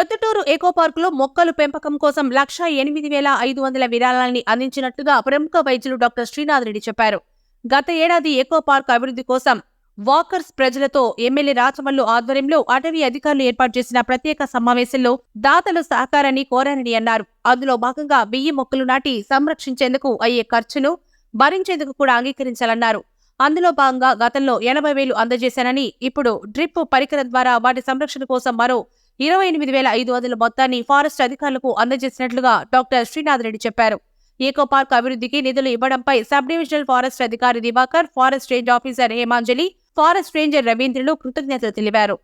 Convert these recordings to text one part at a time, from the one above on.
Proddatur echo పార్కులో మొక్కలు పెంపకం కోసం లక్ష ఎనిమిది వేల ఐదు వందల విరాళాన్ని అందించినట్టుగా ప్రముఖ వైద్యులు డాక్టర్ శ్రీనాథ్ రెడ్డి చెప్పారు. గత ఏడాది ఎకో పార్క్ అభివృద్ధి కోసం వాకర్స్ ప్రజలతో ఎమ్మెల్యే రాచమల్లు ఆధ్వర్యంలో అటవీ అధికారులు ఏర్పాటు చేసిన ప్రత్యేక సమావేశంలో దాతలు సహకారాన్ని కోరారని అన్నారు. అందులో భాగంగా బియ్యం మొక్కలు నాటి సంరక్షించేందుకు అయ్యే ఖర్చును భరించేందుకు కూడా అంగీకరించాలన్నారు. అందులో భాగంగా గతంలో ఎనభై వేలు అందజేశానని ఇప్పుడు డ్రిప్ పరికరం ద్వారా వాటి సంరక్షణ కోసం మరో ఇరవై ఎనిమిది వేల ఐదు వందల మొత్తాన్ని ఫారెస్ట్ అధికారులకు అందజేసినట్లుగా డాక్టర్ శ్రీనాథ్ రెడ్డి చెప్పారు. ఈకో పార్క్ అభివృద్ధికి నిధులు ఇవ్వడంపై సబ్ డివిజనల్ ఫారెస్ట్ అధికారి Divakar forest range officer Hemanjali forest ranger రవీంద్రులు కృతజ్ఞతలు తెలిపారు.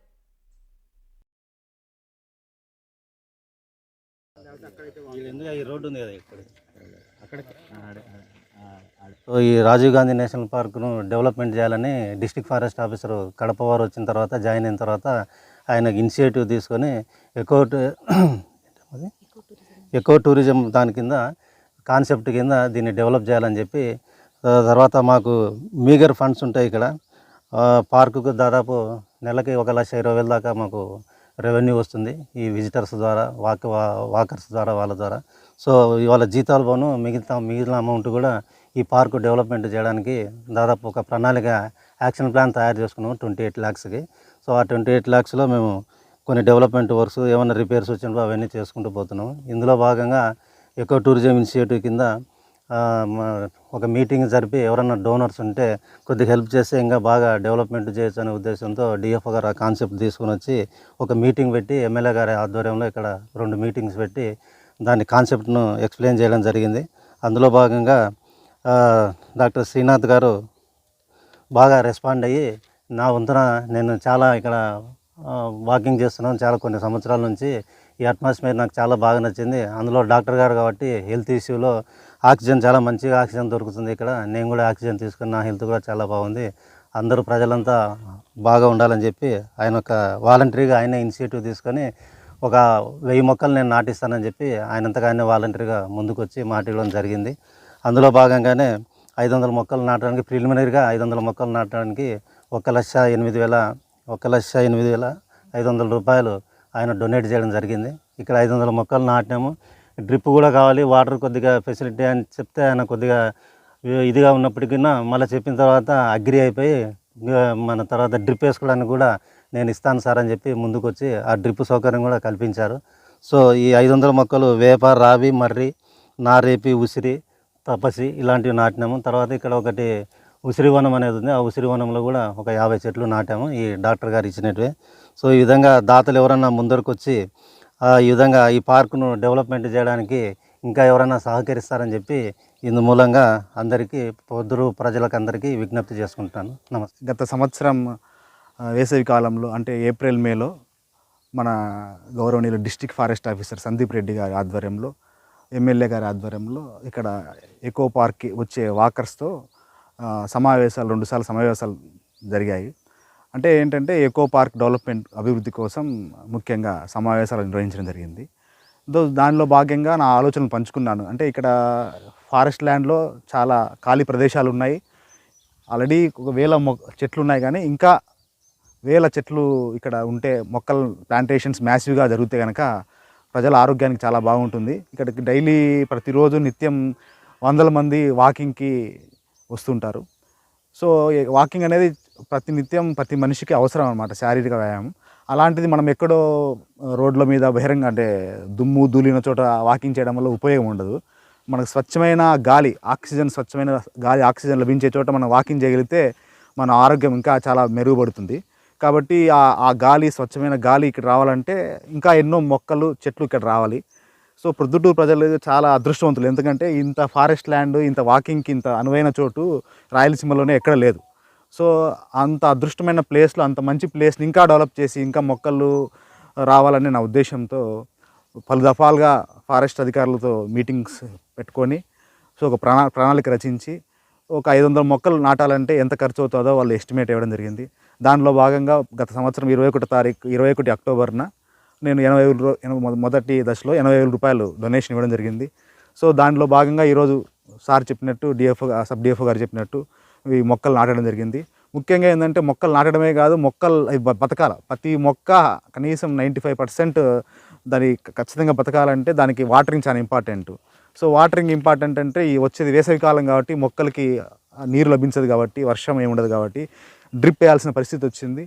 ఈ సో ఈ రాజీవ్ గాంధీ నేషనల్ పార్క్ను డెవలప్మెంట్ చేయాలని డిస్ట్రిక్ట్ ఫారెస్ట్ ఆఫీసర్ కడప వారు వచ్చిన తర్వాత జాయిన్ అయిన తర్వాత ఆయన ఇనిషియేటివ్ తీసుకొని ఎకో ఎకో టూరిజం దాని కింద కాన్సెప్ట్ కింద దీన్ని డెవలప్ చేయాలని చెప్పి తర్వాత మాకు మీగర్ ఫండ్స్ ఉంటాయి ఇక్కడ. పార్కుకు దాదాపు నెలకి ఒక లక్ష ఇరవై వేల దాకా మాకు రెవెన్యూ వస్తుంది ఈ విజిటర్స్ ద్వారా వాక్ వా- వాకర్స్ ద్వారా వాళ్ళ ద్వారా. సో ఇవాళ జీతాలు పోను మిగతా మిగిలిన అమౌంట్ కూడా ఈ పార్కు డెవలప్మెంట్ చేయడానికి దాదాపు ఒక ప్రణాళిక యాక్షన్ ప్లాన్ తయారు చేసుకున్నాము ట్వంటీ ఎయిట్ ల్యాక్స్కి సో ఆ ట్వంటీ ఎయిట్ ల్యాక్స్లో మేము కొన్ని డెవలప్మెంట్ వర్క్స్ ఏమైనా రిపేర్స్ వచ్చినప్పుడు అవన్నీ చేసుకుంటూ పోతున్నాము ఇందులో భాగంగా ఎకో టూరిజం ఇనిషియేటివ్ కింద మా- ఒక మీటింగ్ జరిపి ఎవరన్నా డోనర్స్ ఉంటే కొద్దిగా హెల్ప్ చేస్తే ఇంకా బాగా డెవలప్మెంట్ చేయొచ్చు అనే ఉద్దేశంతో డిఎఫ్ఓ గారు ఆ కాన్సెప్ట్ తీసుకొని వచ్చి ఒక మీటింగ్ పెట్టి ఎమ్మెల్యే గారి ఆధ్వర్యంలో ఇక్కడ రెండు మీటింగ్స్ పెట్టి దాని కాన్సెప్ట్ను ఎక్స్ప్లెయిన్ చేయడం జరిగింది. అందులో భాగంగా డాక్టర్ శ్రీనాథ్ గారు బాగా రెస్పాండ్ అయ్యి నా వంతున నేను చాలా ఇక్కడ వాకింగ్ చేస్తున్నాను చాలా కొన్ని సంవత్సరాల నుంచి. ఈ అట్మాస్ఫియర్ నాకు చాలా బాగా నచ్చింది. అందులో డాక్టర్ గారు కాబట్టి హెల్త్ ఇష్యూలో ఆక్సిజన్ చాలా మంచిగా ఆక్సిజన్ దొరుకుతుంది ఇక్కడ. నేను కూడా ఆక్సిజన్ తీసుకుని నా హెల్త్ కూడా చాలా బాగుంది. అందరూ ప్రజలంతా బాగా ఉండాలని చెప్పి ఆయన ఒక వాలంటరీగా ఆయన ఇనిషియేటివ్ తీసుకొని ఒక వెయ్యి మొక్కలు నేను నాటిస్తానని చెప్పి ఆయనంతగా ఆయన వాలంటరీగా ముందుకు వచ్చి జరిగింది. అందులో భాగంగానే ఐదు వందల మొక్కలు నాటడానికి ప్రిలిమినరీగా ఐదు వందల మొక్కలు నాటడానికి ఒక లక్ష ఎనిమిది వేల ఒక లక్ష ఎనిమిది వేల ఐదు వందల రూపాయలు ఆయన డొనేట్ చేయడం జరిగింది. ఇక్కడ ఐదు వందల మొక్కలు నాటినాము. డ్రిప్ కూడా కావాలి వాటర్ కొద్దిగా ఫెసిలిటీ అని చెప్తే ఆయన కొద్దిగా ఇదిగా ఉన్నప్పటికీ మళ్ళీ చెప్పిన తర్వాత అగ్రి అయిపోయి మన తర్వాత డ్రిప్ వేసుకోవడానికి కూడా నేను ఇస్తాను సార్ అని చెప్పి ముందుకు వచ్చి ఆ డ్రిప్ సౌకర్యం కూడా కల్పించారు. సో ఈ ఐదు వందల మొక్కలు వేప రావి మర్రి నారేపి ఉసిరి తపసి ఇలాంటివి నాటినాము. తర్వాత ఇక్కడ ఒకటి ఉసిరివనం అనేది ఉంది. ఆ ఉసిరివనంలో కూడా ఒక యాభై చెట్లు నాటాము. ఈ డాక్టర్ గారు ఇచ్చినట్టువే సో ఈ విధంగా దాతలు ఎవరన్నా ముందరకు వచ్చి ఈ విధంగా ఈ పార్కును డెవలప్మెంట్ చేయడానికి ఇంకా ఎవరైనా సహకరిస్తారని చెప్పి ఇందు మూలంగా అందరికీ పొద్దురు ప్రజలకు అందరికీ విజ్ఞప్తి చేసుకుంటాను. నమస్తే. గత సంవత్సరం వేసవి కాలంలో అంటే ఏప్రిల్ మేలో మన గౌరవనీయులు district forest officer Sandeep Reddy గారి ఆధ్వర్యంలో ఎమ్మెల్యే గారి ఆధ్వర్యంలో ఇక్కడ ఎకో పార్క్కి వచ్చే వాకర్స్తో సమావేశాలు రెండుసార్లు సమావేశాలు జరిగాయి. అంటే ఏంటంటే ఎకో పార్క్ డెవలప్మెంట్ అభివృద్ధి కోసం ముఖ్యంగా సమావేశాలు నిర్వహించడం జరిగింది. దానిలో భాగంగా నా ఆలోచనలు పంచుకున్నాను. అంటే ఇక్కడ ఫారెస్ట్ ల్యాండ్లో చాలా ఖాళీ ప్రదేశాలు ఉన్నాయి. ఆల్రెడీ ఒక వేల మొక్క చెట్లు ఉన్నాయి కానీ ఇంకా వేల చెట్లు ఇక్కడ ఉంటే మొక్కలు ప్లాంటేషన్స్ మ్యాసివ్గా జరిగితే కనుక ప్రజల ఆరోగ్యానికి చాలా బాగుంటుంది. ఇక్కడికి డైలీ ప్రతిరోజు నిత్యం వందల మంది వాకింగ్కి వస్తుంటారు. సో వాకింగ్ అనేది ప్రతి నిత్యం ప్రతి మనిషికి అవసరం అనమాట శారీరక వ్యాయామం. అలాంటిది మనం ఎక్కడో రోడ్ల మీద బహిరంగ అంటే దుమ్ము ధూళిన చోట వాకింగ్ చేయడం వల్ల ఉపయోగం ఉండదు. మనకు స్వచ్ఛమైన గాలి ఆక్సిజన్ స్వచ్ఛమైన గాలి ఆక్సిజన్ లభించే చోట మనం వాకింగ్ చేయగలిగితే మన ఆరోగ్యం ఇంకా చాలా మెరుగుపడుతుంది. కాబట్టి ఆ గాలి స్వచ్ఛమైన గాలి ఇక్కడ రావాలంటే ఇంకా ఎన్నో మొక్కలు చెట్లు ఇక్కడ రావాలి. సో ప్రొద్దుటూరు ప్రజలు చాలా అదృష్టవంతులు. ఎందుకంటే ఇంత ఫారెస్ట్ ల్యాండ్ ఇంత వాకింగ్కి ఇంత అనువైన చోటు రాయలసీమలోనే ఎక్కడ లేదు. సో అంత అదృష్టమైన ప్లేస్లో అంత మంచి ప్లేస్ని ఇంకా డెవలప్ చేసి ఇంకా మొక్కలు రావాలనే నా ఉద్దేశంతో పలు దఫాలుగా ఫారెస్ట్ అధికారులతో మీటింగ్స్ పెట్టుకొని సో ఒక ప్రణా ప్రణాళిక రచించి ఒక ఐదు వందల మొక్కలు నాటాలంటే ఎంత ఖర్చు అవుతుందో వాళ్ళు ఎస్టిమేట్ ఇవ్వడం జరిగింది. దానిలో భాగంగా గత సంవత్సరం ఇరవై ఒకటి తారీఖు ఇరవై ఒకటి అక్టోబర్న నేను ఎనభై వేల మొదటి దశలో ఎనభై వేల రూపాయలు డొనేషన్ ఇవ్వడం జరిగింది. సో దానిలో భాగంగా ఈరోజు సార్ చెప్పినట్టు డిఎఫ్ఓ సబ్ డిఎఫ్ఓ గారు చెప్పినట్టు ఈ మొక్కలు నాటడం జరిగింది. ముఖ్యంగా ఏంటంటే మొక్కలు నాటడమే కాదు మొక్కలు అవి బతకాల. ప్రతి మొక్క కనీసం నైంటీ ఫైవ్ పర్సెంట్ దాని ఖచ్చితంగా బతకాలంటే దానికి వాటరింగ్ చాలా ఇంపార్టెంట్. సో వాటరింగ్ ఇంపార్టెంట్ అంటే ఈ వచ్చేది వేసవి కాలం కాబట్టి మొక్కలకి నీరు లభించదు కాబట్టి వర్షం ఏమి ఉండదు కాబట్టి డ్రిప్ వేయాల్సిన పరిస్థితి వచ్చింది.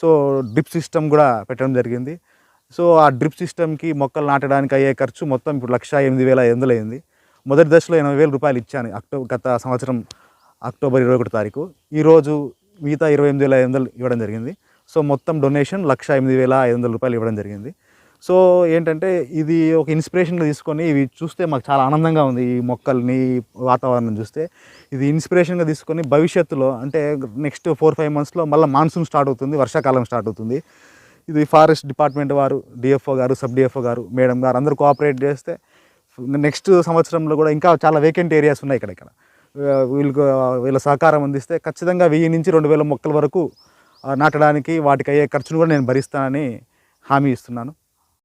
సో డ్రిప్ సిస్టమ్ కూడా పెట్టడం జరిగింది. సో ఆ డ్రిప్ సిస్టమ్కి మొక్కలు నాటడానికి అయ్యే ఖర్చు మొత్తం ఇప్పుడు లక్ష ఎనిమిది వేల ఐదు వందలు అయింది. మొదటి దశలో ఎనభై వేల రూపాయలు ఇచ్చాను అక్టోబర్ గత సంవత్సరం అక్టోబర్ ఇరవై ఒకటి తారీఖు. ఈరోజు మిగతా ఇరవై ఎనిమిది వేల ఐదు వందలు ఇవ్వడం జరిగింది. సో మొత్తం డొనేషన్ లక్ష ఎనిమిది వేల ఐదు వందల రూపాయలు ఇవ్వడం జరిగింది. సో ఏంటంటే ఇది ఒక ఇన్స్పిరేషన్గా తీసుకొని ఇవి చూస్తే మాకు చాలా ఆనందంగా ఉంది ఈ మొక్కల్ని వాతావరణం చూస్తే. ఇది ఇన్స్పిరేషన్గా తీసుకొని భవిష్యత్తులో అంటే నెక్స్ట్ ఫోర్ ఫైవ్ మంత్స్లో మళ్ళీ మాన్సూన్ స్టార్ట్ అవుతుంది వర్షాకాలం స్టార్ట్ అవుతుంది. ఇది ఫారెస్ట్ డిపార్ట్మెంట్ వారు డిఎఫ్ఓ గారు సబ్ డిఎఫ్ఓ గారు మేడం గారు అందరూ కోఆపరేట్ చేస్తే నెక్స్ట్ సంవత్సరంలో కూడా ఇంకా చాలా వేకెంట్ ఏరియాస్ ఉన్నాయి ఇక్కడ ఇక్కడ. వీళ్ళకు వీళ్ళ సహకారం అందిస్తే ఖచ్చితంగా వెయ్యి నుంచి రెండు వేల మొక్కల వరకు నాటడానికి వాటికి అయ్యే ఖర్చును కూడా నేను భరిస్తానని హామీ ఇస్తున్నాను.